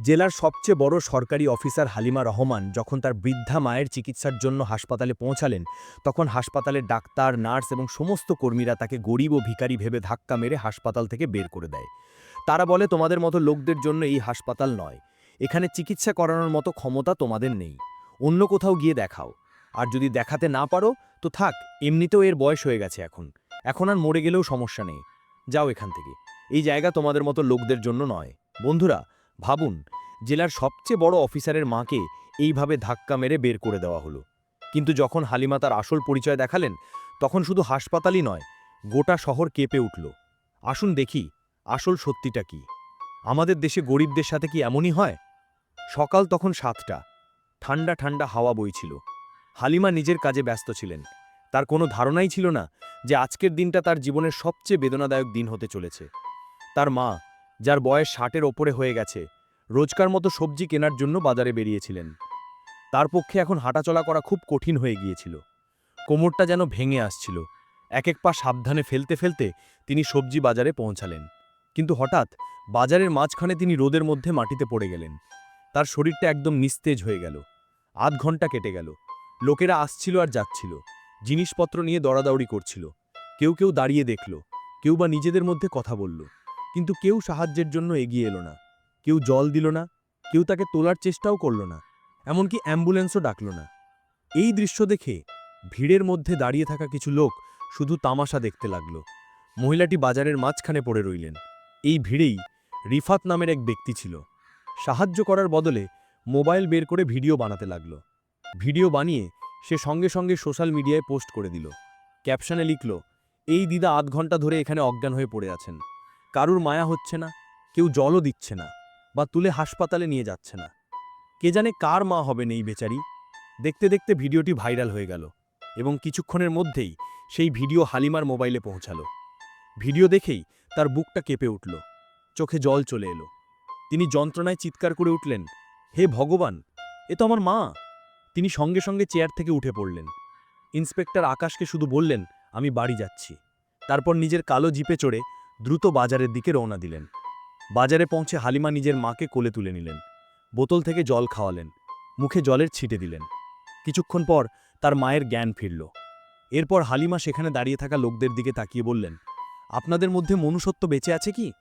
জেলার সবচেয়ে বড় সরকারি অফিসার হালিমা রহমান যখন তার বৃদ্ধা মায়ের চিকিৎসার জন্য হাসপাতালে পৌঁছালেন, তখন হাসপাতালের ডাক্তার, নার্স এবং সমস্ত কর্মীরা তাকে গরিব ও ভিখারি ভেবে ধাক্কা মেরে হাসপাতাল থেকে বের করে দেয়। তারা বলে, তোমাদের মতো লোকদের জন্য এই হাসপাতাল নয়। এখানে চিকিৎসা করানোর মতো ক্ষমতা তোমাদের নেই। অন্য কোথাও গিয়ে দেখাও। আর যদি দেখাতে না পারো, তো থাক, এমনিতেও এর বয়স হয়ে গেছে এখন। এখন আর মরে গেলেও সমস্যা নেই। যাও এখান থেকে। এই জায়গা তোমাদের মতো লোকদের জন্য নয়। বন্ধুরা ভাবুন, জেলার সবচেয়ে বড় অফিসারের মাকে এইভাবে ধাক্কা মেরে বের করে দেওয়া হলো। কিন্তু যখন হালিমা তার আসল পরিচয় দেখালেন, তখন শুধু হাসপাতালই নয়, গোটা শহর কেঁপে উঠল। আসুন দেখি, আসল সত্যিটা কি? আমাদের দেশে গরিবদের সাথে কি এমনই হয়? সকাল তখন সাতটা, ঠান্ডা ঠান্ডা হাওয়া বইছিল। হালিমা নিজের কাজে ব্যস্ত ছিলেন। তার কোনো ধারণাই ছিল না যে আজকের দিনটা তার জীবনের সবচেয়ে বেদনাদায়ক দিন হতে চলেছে। তার মা যার বয়স ষাটের ওপরে হয়ে গেছে, রোজকার মতো সবজি কেনার জন্য বাজারে বেরিয়েছিলেন। তার পক্ষে এখন হাঁটাচলা করা খুব কঠিন হয়ে গিয়েছিল। কোমরটা যেন ভেঙে আসছিল। এক এক পা সাবধানে ফেলতে ফেলতে তিনি সবজি বাজারে পৌঁছালেন। কিন্তু হঠাৎ বাজারের মাঝখানে তিনি রোদের মধ্যে মাটিতে পড়ে গেলেন। তার শরীরটা একদম নিস্তেজ হয়ে গেল। আধ ঘণ্টা কেটে গেল। লোকেরা আসছিল আর যাচ্ছিল। জিনিসপত্র নিয়ে দৌড়াদৌড়ি করছিল। কেউ কেউ দাঁড়িয়ে দেখল। কেউ বা নিজেদের মধ্যে কথা বলল। কিন্তু কেউ সাহায্যের জন্য এগিয়ে এলো না। কেউ জল দিল না, কেউ তাকে তোলার চেষ্টাও করল না, এমনকি অ্যাম্বুলেন্সও ডাকল না। এই দৃশ্য দেখে ভিড়ের মধ্যে দাঁড়িয়ে থাকা কিছু লোক শুধু তামাশা দেখতে লাগল। মহিলাটি বাজারের মাঝখানে পড়ে রইলেন। এই ভিড়েই রিফাত নামের এক ব্যক্তি ছিল। সাহায্য করার বদলে মোবাইল বের করে ভিডিও বানাতে লাগল। ভিডিও বানিয়ে সে সঙ্গে সঙ্গে সোশ্যাল মিডিয়ায় পোস্ট করে দিল। ক্যাপশনে লিখল, এই দিদা আধ ঘণ্টা ধরে এখানে অজ্ঞান হয়ে পড়ে আছেন। কারুর মায়া হচ্ছে না, কেউ জলও দিচ্ছে না বা তুলে হাসপাতালে নিয়ে যাচ্ছে না। কে জানে কার মা হবেন এই বেচারি? দেখতে দেখতে ভিডিওটি ভাইরাল হয়ে গেল এবং কিছুক্ষণের মধ্যেই সেই ভিডিও হালিমার মোবাইলে পৌঁছালো। ভিডিও দেখেই তার বুকটা কেঁপে উঠল, চোখে জল চলে এলো। তিনি যন্ত্রণায় চিৎকার করে উঠলেন, হে ভগবান, এ তো আমার মা! তিনি সঙ্গে সঙ্গে চেয়ার থেকে উঠে পড়লেন। ইন্সপেক্টর আকাশকে শুধু বললেন, আমি বাড়ি যাচ্ছি। তারপর নিজের কালো জিপে চড়ে দ্রুত বাজারের দিকে রওনা দিলেন। বাজারে পৌঁছে হালিমা নিজের মাকে কোলে তুলে নিলেন। বোতল থেকে জল খাওয়ালেন। মুখে জলের ছিটে দিলেন। কিছুক্ষণ পর তার মায়ের জ্ঞান ফিরল। এরপর হালিমা সেখানে দাঁড়িয়ে থাকা লোকদের দিকে তাকিয়ে বললেন, আপনাদের মধ্যে মনুষ্যত্ব বেঁচে আছে কি?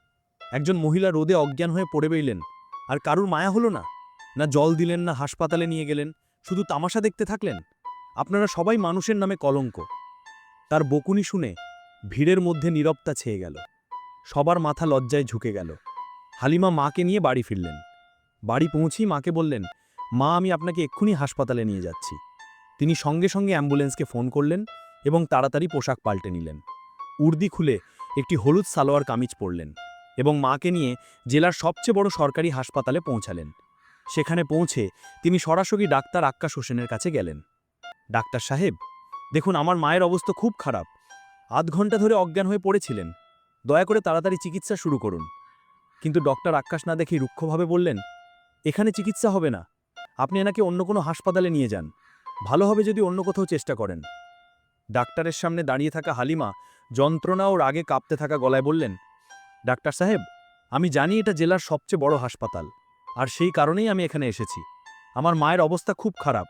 একজন মহিলা রোদে অজ্ঞান হয়ে পড়ে রইলেন, আর কারুর মায়া হলো না? না জল দিলেন, না হাসপাতালে নিয়ে গেলেন, শুধু তামাশা দেখতে থাকলেন? আপনারা সবাই মানুষের নামে কলঙ্ক। তার বকুনি শুনে ভিড়ের মধ্যে নীরবতা ছেয়ে গেল। সবার মাথা লজ্জায় ঝুঁকে গেল। হালিমা মাকে নিয়ে বাড়ি ফিরলেন। বাড়ি পৌঁছেই মাকে বললেন, মা, আমি আপনাকে এক্ষুনি হাসপাতালে নিয়ে যাচ্ছি। তিনি সঙ্গে সঙ্গে অ্যাম্বুলেন্সকে ফোন করলেন এবং তাড়াতাড়ি পোশাক পাল্টে নিলেন। উর্দি খুলে একটি হলুদ সালোয়ার কামিজ পরলেন এবং মাকে নিয়ে জেলার সবচেয়ে বড় সরকারি হাসপাতালে পৌঁছালেন। সেখানে পৌঁছে তিনি সরাসরি ডাক্তার আক্কাশ হোসেনের কাছে গেলেন। ডাক্তার সাহেব, দেখুন, আমার মায়ের অবস্থা খুব খারাপ। আধ ঘণ্টা ধরে অজ্ঞান হয়ে পড়েছিলেন। দয়া করে তাড়াতাড়ি চিকিৎসা শুরু করুন। কিন্তু ডক্টর আক্কাশ না দেখেই রুক্ষভাবে বললেন, এখানে চিকিৎসা হবে না। আপনি এনাকে অন্য কোনো হাসপাতালে নিয়ে যান। ভালো হবে যদি অন্য কোথাও চেষ্টা করেন। ডাক্তারের সামনে দাঁড়িয়ে থাকা হালিমা যন্ত্রণা ও রাগে কাঁপতে থাকা গলায় বললেন, ডাক্তার সাহেব, আমি জানি এটা জেলার সবচেয়ে বড় হাসপাতাল, আর সেই কারণেই আমি এখানে এসেছি। আমার মায়ের অবস্থা খুব খারাপ।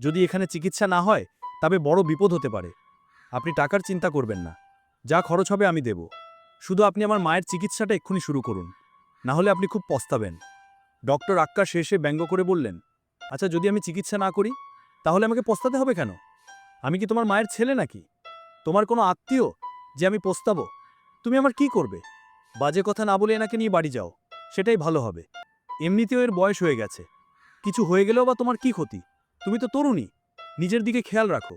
যদি এখানে চিকিৎসা না হয়, তবে বড় বিপদ হতে পারে। আপনি টাকার চিন্তা করবেন না। যা খরচ হবে আমি দেব। শুধু আপনি আমার মায়ের চিকিৎসাটা এক্ষুনি শুরু করুন। না হলে আপনি খুব পস্তাবেন। ডক্টর আক্কা শেষে ব্যঙ্গ করে বললেন আচ্ছা যদি আমি চিকিৎসা না করি, তাহলে আমাকে পস্তাতে হবে কেন? আমি কি তোমার মায়ের ছেলে নাকি? তোমার কোনো আত্মীয় যে আমি পস্তাবো? তুমি আমার কি করবে? বাজে কথা না বলে এনাকে নিয়ে বাড়ি যাও। সেটাই ভালো হবে। এমনিতেও এর বয়স হয়ে গেছে। কিছু হয়ে গেলেও বা তোমার কি ক্ষতি? তুমি তো তরুণী। নিজের দিকে খেয়াল রাখো।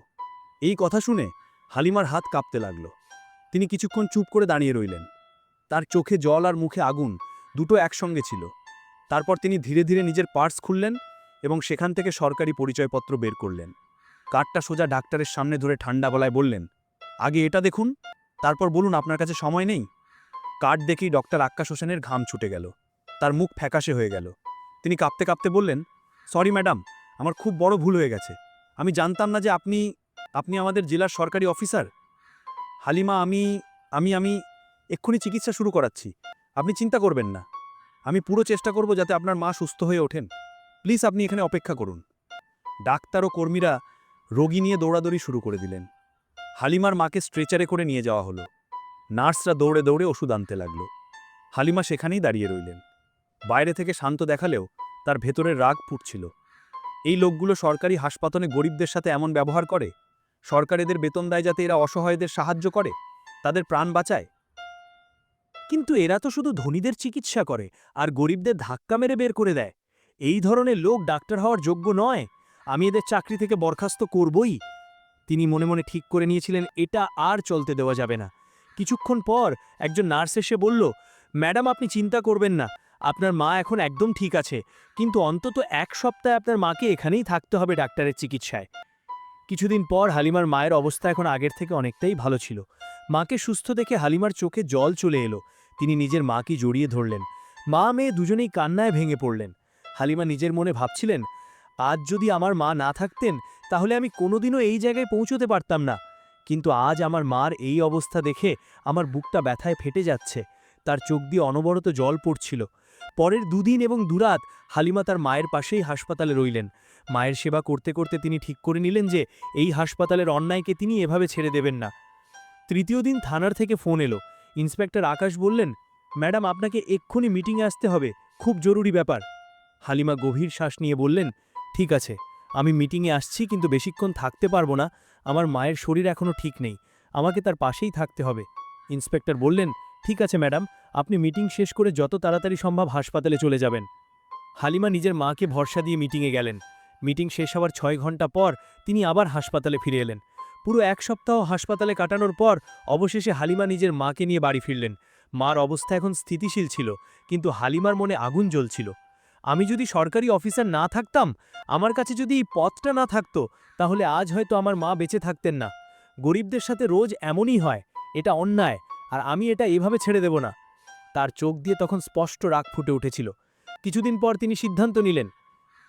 এই কথা শুনে হালিমার হাত কাঁপতে লাগল। তিনি কিছুক্ষণ চুপ করে দাঁড়িয়ে রইলেন। তার চোখে জল আর মুখে আগুন দুটো একসঙ্গে ছিল। তারপর তিনি ধীরে ধীরে নিজের পার্স খুললেন এবং সেখান থেকে সরকারি পরিচয়পত্র বের করলেন। কার্ডটা সোজা ডাক্তারের সামনে ধরে ঠান্ডা গলায় বললেন, আগে এটা দেখুন, তারপর বলুন আপনার কাছে সময় নেই? কার্ড দেখেই ডক্টর আক্কাশ হোসেনের ঘাম ছুটে গেল। তার মুখ ফ্যাকাশে হয়ে গেল। তিনি কাঁপতে কাঁপতে বললেন, সরি ম্যাডাম, আমার খুব বড় ভুল হয়ে গেছে। আমি জানতাম না যে আপনি আপনি আমাদের জেলার সরকারি অফিসার। হালিমা, আমি আমি আমি এক্ষুনি চিকিৎসা শুরু করাচ্ছি। আপনি চিন্তা করবেন না। আমি পুরো চেষ্টা করব যাতে আপনার মা সুস্থ হয়ে ওঠেন। প্লিজ আপনি এখানে অপেক্ষা করুন। ডাক্তার ও কর্মীরা রোগী নিয়ে দৌড়াদৌড়ি শুরু করে দিলেন। হালিমার মাকে স্ট্রেচারে করে নিয়ে যাওয়া হলো। নার্সরা দৌড়ে দৌড়ে ওষুধ আনতে লাগল। হালিমা সেখানেই দাঁড়িয়ে রইলেন। বাইরে থেকে শান্ত দেখালেও তার ভেতরের রাগ ফুটছিল। এই লোকগুলো সরকারি হাসপাতালে গরিবদের সাথে এমন ব্যবহার করে? সরকার এদের বেতন দেয় যাতে এরা অসহায়দের সাহায্য করে? তাদের প্রাণ বাঁচায়? কিন্তু এরা তো শুধু ধনীদের চিকিৎসা করে আর গরিবদের ধাক্কা মেরে বের করে দেয়। এই ধরনের লোক ডাক্তার হওয়ার যোগ্য নয়। আমি এদের চাকরি থেকে বরখাস্ত করবই। তিনি মনে মনে ঠিক করে নিয়েছিলেন, এটা আর চলতে দেওয়া যাবে না। কিছুক্ষণ পর একজন নার্স এসে বলল, ম্যাডাম, আপনি চিন্তা করবেন না। আপনার মা এখন একদম ঠিক আছে। কিন্তু অন্তত এক সপ্তাহে আপনার মাকে এখানেই থাকতে হবে ডাক্তারের চিকিৎসায়। কিছুদিন পর হালিমার মায়ের অবস্থা এখন আগের থেকে অনেকটাই ভালো ছিল। মাকে সুস্থ দেখে হালিমার চোখে জল চলে এলো। তিনি নিজের মাকে জড়িয়ে ধরলেন। মা মেয়ে দুজনেই কান্নায় ভেঙে পড়লেন। হালিমা নিজের মনে ভাবছিলেন, আজ যদি আমার মা না থাকতেন, তাহলে আমি কোনোদিনও এই জায়গায় পৌঁছতে পারতাম না। কিন্তু আজ আমার মার এই অবস্থা দেখে আমার বুকটা ব্যথায় ফেটে যাচ্ছে। তার চোখ দিয়ে অনবরত জল পড়ছিল। পরের দুদিন এবং দুরাত হালিমা তার মায়ের পাশেই হাসপাতালে রইলেন। মায়ের সেবা করতে করতে তিনি ঠিক করে নিলেন যে এই হাসপাতালের অন্যায়কে তিনি এভাবে ছেড়ে দেবেন না। তৃতীয় দিন থানার থেকে ফোন এলো। ইন্সপেক্টর আকাশ বললেন, ম্যাডাম, আপনাকে এক্ষুনি মিটিংয়ে আসতে হবে। খুব জরুরি ব্যাপার। হালিমা গভীর শ্বাস নিয়ে বললেন, ঠিক আছে, আমি মিটিংয়ে আসছি কিন্তু বেশিক্ষণ থাকতে পারব না। আমার মায়ের শরীর এখনও ঠিক নেই। আমাকে তার পাশেই থাকতে হবে। ইন্সপেক্টর বললেন, ঠিক আছে, ম্যাডাম, আপনি মিটিং শেষ করে যত তাড়াতাড়ি সম্ভব হাসপাতালে চলে যাবেন। হালিমা নিজের মাকে ভরসা দিয়ে মিটিংয়ে গেলেন। মিটিং শেষ হওয়ার ছয় ঘণ্টা পর তিনি আবার হাসপাতালে ফিরে এলেন। পুরো এক সপ্তাহ হাসপাতালে কাটানোর পর অবশেষে হালিমা নিজের মাকে নিয়ে বাড়ি ফিরলেন। মার অবস্থা এখন স্থিতিশীল ছিল, কিন্তু হালিমার মনে আগুন জ্বলছিল। আমি যদি সরকারি অফিসার না থাকতাম, আমার কাছে যদি এই পথটা না থাকতো, তাহলে আজ হয়তো আমার মা বেঁচে থাকতেন না। গরিবদের সাথে রোজ এমনই হয়, এটা অন্যায়, আর আমি এটা এভাবে ছেড়ে দেব না। তার চোখ দিয়ে তখন স্পষ্ট রাগ ফুটে উঠেছিল। কিছুদিন পর তিনি সিদ্ধান্ত নিলেন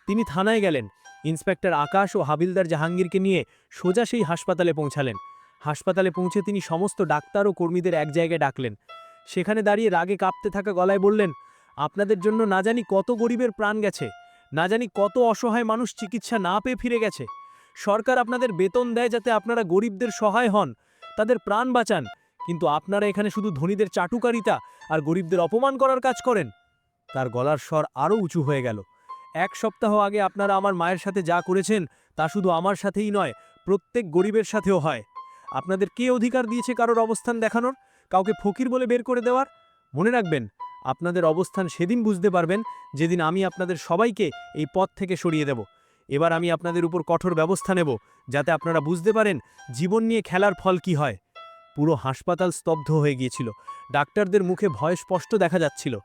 তিনি থানায় গেলেন। ইন্সপেক্টর আকাশ ও হাবিলদার জাহাঙ্গীরকে নিয়ে সোজা সেই হাসপাতালে পৌঁছালেন। হাসপাতালে পৌঁছে তিনি সমস্ত ডাক্তার ও কর্মীদের এক জায়গায় ডাকলেন। সেখানে দাঁড়িয়ে রাগে কাঁপতে থাকা গলায় বললেন, আপনাদের জন্য না জানি কত গরিবের প্রাণ গেছে, না জানি কত অসহায় মানুষ চিকিৎসা না পেয়ে ফিরে গেছে। সরকার আপনাদের বেতন দেয় যাতে আপনারা গরিবদের সহায় হন, তাদের প্রাণ বাঁচান, কিন্তু আপনারা এখানে শুধু ধনীদের চাটুকারিতা আর গরিবদের অপমান করার কাজ করেন। তার গলার স্বর আরও উঁচু হয়ে গেল। এক সপ্তাহ আগে আপনারা আমার মায়ের সাথে যা করেছেন তা শুধু আমার সাথেই নয়, প্রত্যেক গরিবের সাথেও হয়। আপনাদের কে অধিকার দিয়েছে কারোর অবস্থান দেখানোর? কাউকে ফকির বলে বের করে দেওয়ার? মনে রাখবেন, আপনাদের অবস্থান সেদিন বুঝতে পারবেন যেদিন আমি আপনাদের সবাইকে এই পথ থেকে সরিয়ে দেব। এবার আমি আপনাদের উপর কঠোর ব্যবস্থা নেব যাতে আপনারা বুঝতে পারেন জীবন নিয়ে খেলার ফল কি হয়। পুরো হাসপাতাল স্তব্ধ হয়ে গিয়েছিল। ডাক্তারদের মুখে ভয় স্পষ্ট দেখা যাচ্ছিল।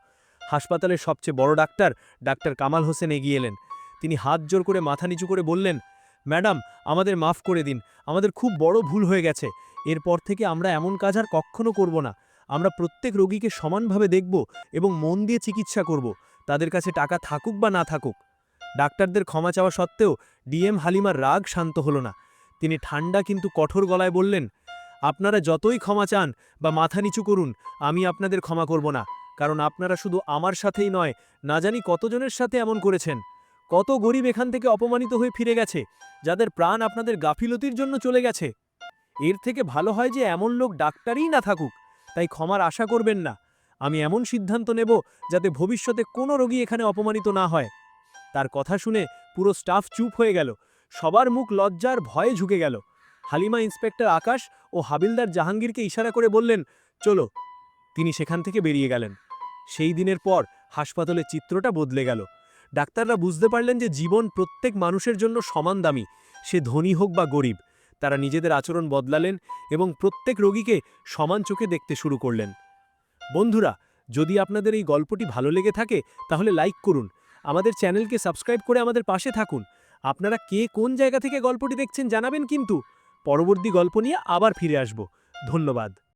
হাসপাতালের সবচেয়ে বড় ডাক্তার ডাক্তার কামাল হোসেন এগিয়ে এলেন। তিনি হাত জোর করে মাথা নিচু করে বললেন, ম্যাডাম, আমাদের মাফ করে দিন। আমাদের খুব বড় ভুল হয়ে গেছে। এরপর থেকে আমরা এমন কাজ আর কখনো করব না। আমরা প্রত্যেক রোগীকে সমানভাবে দেখব এবং মন দিয়ে চিকিৎসা করব। তাদের কাছে টাকা থাকুক বা না থাকুক। ডাক্তারদের ক্ষমা চাওয়া সত্ত্বেও ডিএম হালিমার রাগ শান্ত হলো না। তিনি ঠান্ডা কিন্তু কঠোর গলায় বললেন, আপনারা যতই ক্ষমা চান বা মাথা নিচু করুন, আমি আপনাদের ক্ষমা করব না। কারণ আপনারা শুধু আমার সাথেই নয়, না জানি কতজনের সাথে এমন করেছেন। কত গরিব এখান থেকে অপমানিত হয়ে ফিরে গেছে, যাদের প্রাণ আপনাদের গাফিলতির জন্য চলে গেছে। এর থেকে ভালো হয় যে এমন লোক ডাক্তারই না থাকুক, তাই ক্ষমার আশা করবেন না। আমি এমন সিদ্ধান্ত নেব যাতে ভবিষ্যতে কোনো রোগী এখানে অপমানিত না হয়। তার কথা শুনে পুরো স্টাফ চুপ হয়ে গেল। সবার মুখ লজ্জার ভয়ে ঝুঁকে গেল। হালিমা ইন্সপেক্টর আকাশ ও হাবিলদার জাহাঙ্গীরকে ইশারা করে বললেন, চলো। তিনি সেখান থেকে বেরিয়ে গেলেন। সেই দিনের পর হাসপাতালের চিত্রটা বদলে গেল। ডাক্তাররা বুঝতে পারলেন যে জীবন প্রত্যেক মানুষের জন্য সমান দামি। সে ধনী হোক বা গরিব, তারা নিজেদের আচরণ বদলালেন এবং প্রত্যেক রোগীকে সমান চোখে দেখতে শুরু করলেন। বন্ধুরা, যদি আপনাদের এই গল্পটি ভালো লেগে থাকে, তাহলে লাইক করুন। আমাদের চ্যানেলকে সাবস্ক্রাইব করে আমাদের পাশে থাকুন। আপনারা কে কোন জায়গা থেকে গল্পটি দেখছেন জানাবেন কিন্তু পরবর্তী গল্প নিয়ে আবার ফিরে আসব। ধন্যবাদ।